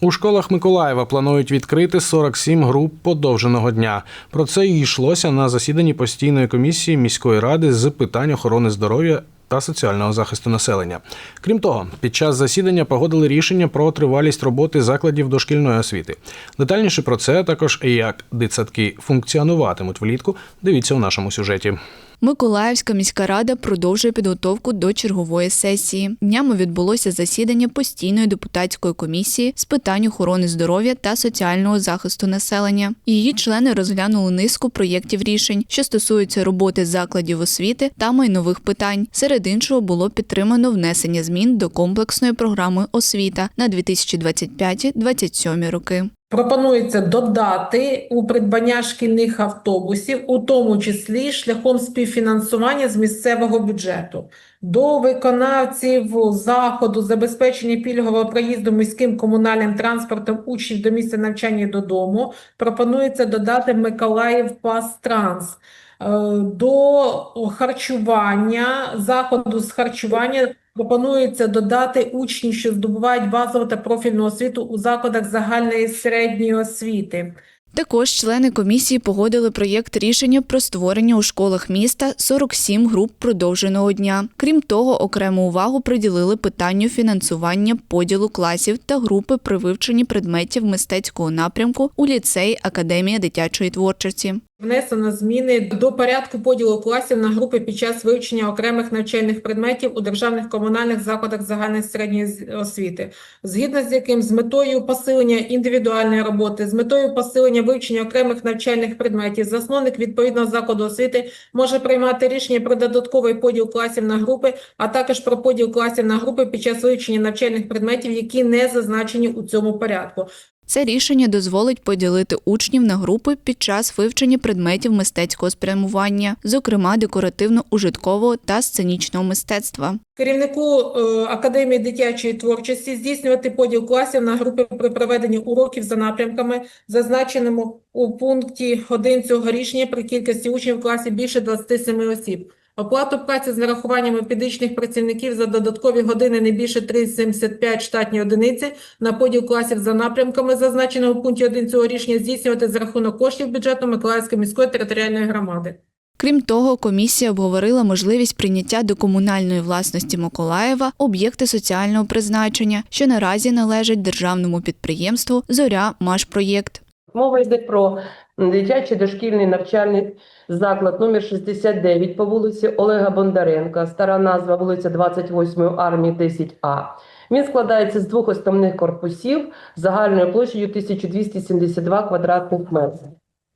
У школах Миколаєва планують відкрити 47 груп подовженого дня. Про це й йшлося на засіданні постійної комісії міської ради з питань охорони здоров'я та соціального захисту населення. Крім того, під час засідання погодили рішення про тривалість роботи закладів дошкільної освіти. Детальніше про це також як дитсадки функціонуватимуть влітку. Дивіться у нашому сюжеті. Миколаївська міська рада продовжує підготовку до чергової сесії. Днями відбулося засідання постійної депутатської комісії з питань охорони здоров'я та соціального захисту населення. Її члени розглянули низку проєктів рішень, що стосуються роботи закладів освіти та майнових питань. Серед іншого було підтримано внесення змін до комплексної програми освіта на 2025-2027 роки. Пропонується додати у придбання шкільних автобусів, у тому числі шляхом співфінансування з місцевого бюджету. До виконавців заходу забезпечення пільгового проїзду міським комунальним транспортом учнів до місця навчання і додому пропонується додати Миколаїв Пас Транс. Е, До харчування, заходу з харчування пропонується додати учнів, що здобувають базову та профільну освіту у закладах загальної середньої освіти. Також члени комісії погодили проєкт рішення про створення у школах міста 47 груп продовженого дня. Крім того, окрему увагу приділили питанню фінансування поділу класів та групи при вивченні предметів мистецького напрямку у ліцеї Академія дитячої творчості. Внесено зміни до порядку поділу класів на групи під час вивчення окремих навчальних предметів у державних комунальних закладах загальної середньої освіти, згідно з яким з метою посилення індивідуальної роботи, з метою посилення вивчення окремих навчальних предметів, засновник відповідного закладу освіти може приймати рішення про додатковий поділ класів на групи, а також про поділ класів на групи під час вивчення навчальних предметів, які не зазначені у цьому порядку. Це рішення дозволить поділити учнів на групи під час вивчення предметів мистецького спрямування, зокрема декоративно-ужиткового та сценічного мистецтва. Керівнику е, Академії дитячої творчості здійснювати поділ класів на групи при проведенні уроків за напрямками, зазначеному у пункті 1 цього рішення при кількості учнів в класі більше 27 осіб. Оплату праці з нарахуванням педагогічних працівників за додаткові години не більше 3,75 штатні одиниці на поділ класів за напрямками, зазначеного в пункті 1 цього рішення, здійснювати за рахунок коштів бюджету Миколаївської міської територіальної громади. Крім того, комісія обговорила можливість прийняття до комунальної власності Миколаєва об'єкти соціального призначення, що наразі належать державному підприємству Зоря Машпроєкт. Мова йде про дитячий дошкільний навчальний заклад номер 69 по вулиці Олега Бондаренка, стара назва вулиця 28 армії 10А. Він складається з двох основних корпусів загальною площею 1272 квадратних метрів.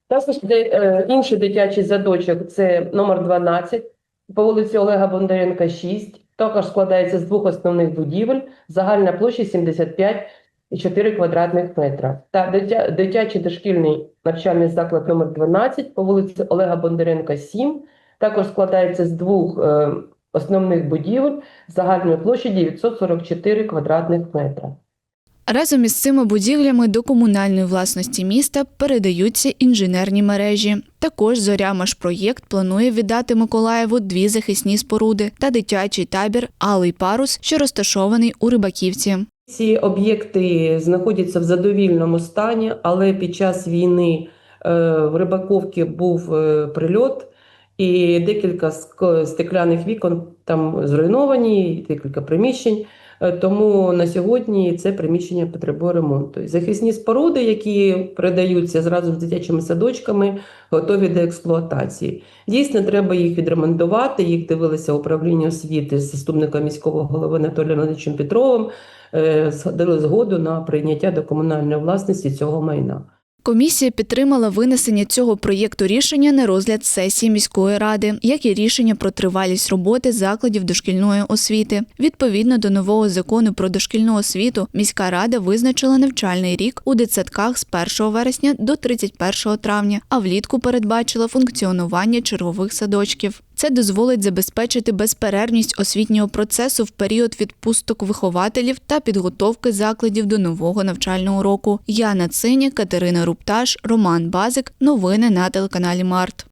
Також е, інший дитячий садочок це номер 12 по вулиці Олега Бондаренка 6. Також складається з двох основних будівель, загальна площа 75 і 4 квадратних метра. Та дитя, дитячий дошкільний навчальний заклад номер 12 по вулиці Олега Бондаренка 7 також складається з двох е, основних будівель загальною площею 944 квадратних метра. Разом із цими будівлями до комунальної власності міста передаються інженерні мережі. Також Зоря Машпроєкт планує віддати Миколаєву дві захисні споруди та дитячий табір Алий парус, що розташований у Рибаківці. Ці об'єкти знаходяться в задовільному стані, але під час війни е, в Рибаковці був е, прильот, і декілька стекляних вікон там зруйновані, декілька приміщень. Е, Тому на сьогодні це приміщення потребує ремонту. Захисні споруди, які передаються зразу з дитячими садочками, готові до експлуатації. Дійсно, треба їх відремонтувати. Їх дивилися управління освіти з заступником міського голови Анатолієм Леонидовичем Петровим. е, дали згоду на прийняття до комунальної власності цього майна. Комісія підтримала винесення цього проєкту рішення на розгляд сесії міської ради, як і рішення про тривалість роботи закладів дошкільної освіти. Відповідно до нового закону про дошкільну освіту, міська рада визначила навчальний рік у дитсадках з 1 вересня до 31 травня, а влітку передбачила функціонування чергових садочків. Це дозволить забезпечити безперервність освітнього процесу в період відпусток вихователів та підготовки закладів до нового навчального року. Яна Циня, Катерина Рупташ, Роман Базик. Новини на телеканалі Март.